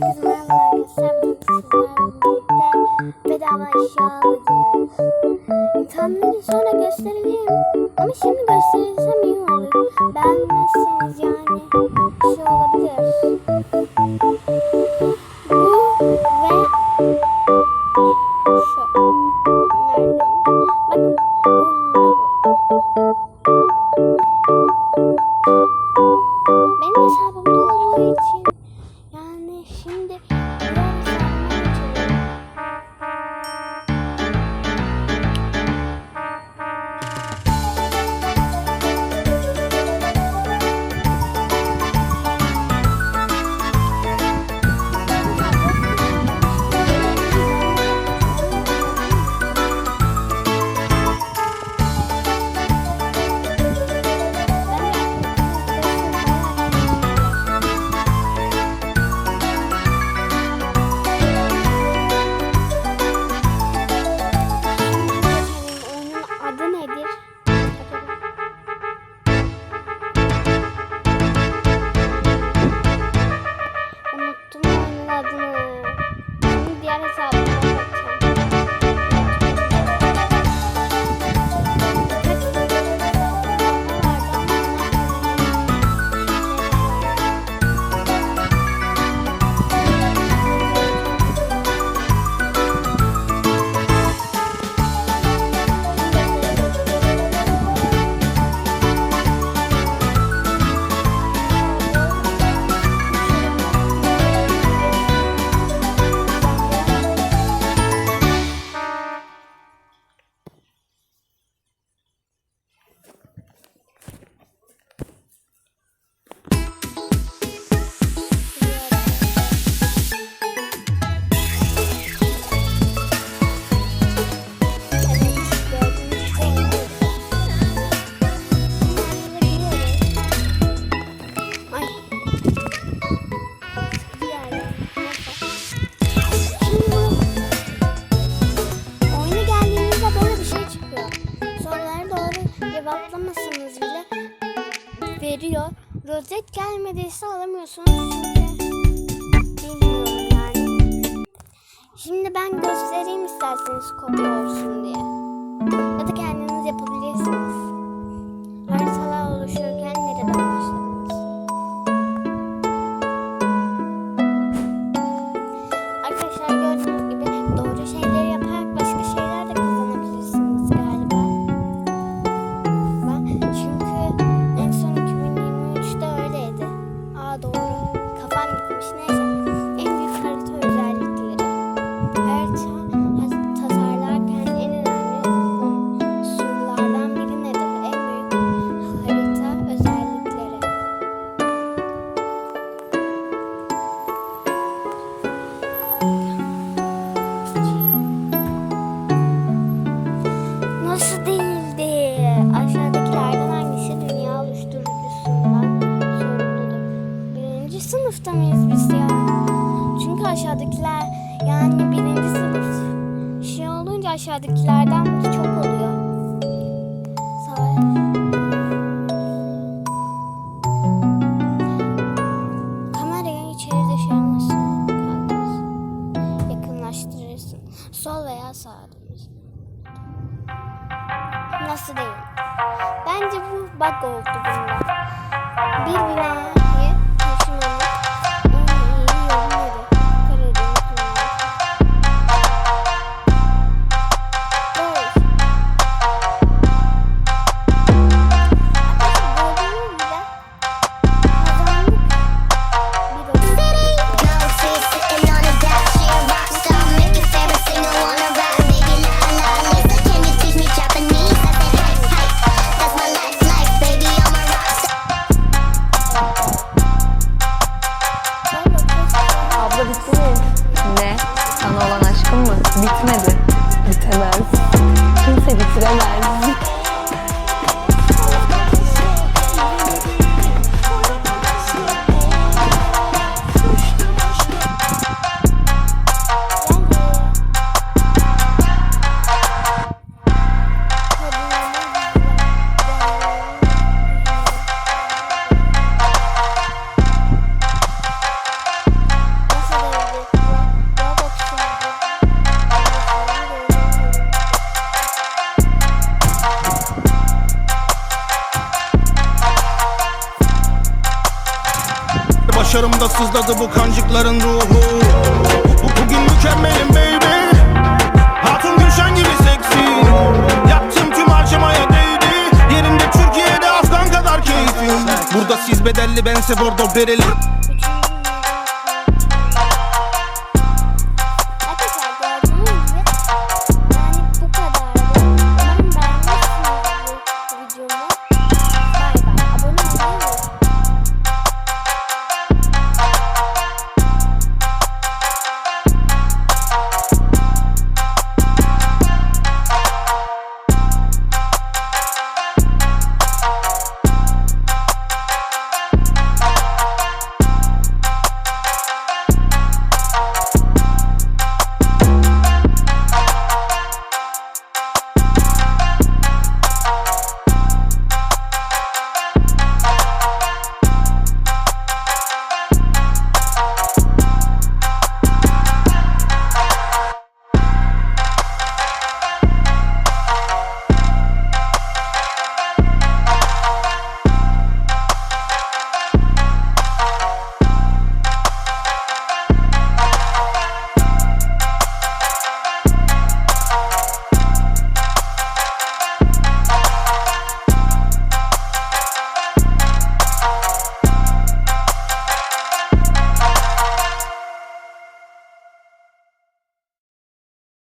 Herkese merhaba arkadaşlar. Bugün bedava eşya alacağız. Sonra göstereceğim. Ama şimdi gösterirsem iyi olur. Beğenmezseniz ya Abla. Rozet gelmediyse alamıyorsunuz çünkü bilmiyorum yani. Şimdi ben göstereyim isterseniz kopya olsun diye. Ya da kendiniz yapabilirsiniz. Kafam gitmiş neyse. aşağıdakilerden çok oluyor. Savaş. Kamerayı içeri düşürmüşsün. Şey yakınlaştırırsın. Sol veya sağ. Nasıl değil? Bence bu bug oldu bunda. Bir bina başarımda sızladı bu kancıkların ruhu. Bu- Bugün mükemmelim baby. Hatun Gülşen gibi seksi. Yaptığım tüm harcamaya değdi. Yerimde Türkiye'de Afgan kadar keyfim Burada siz bedelli bense bordo bereli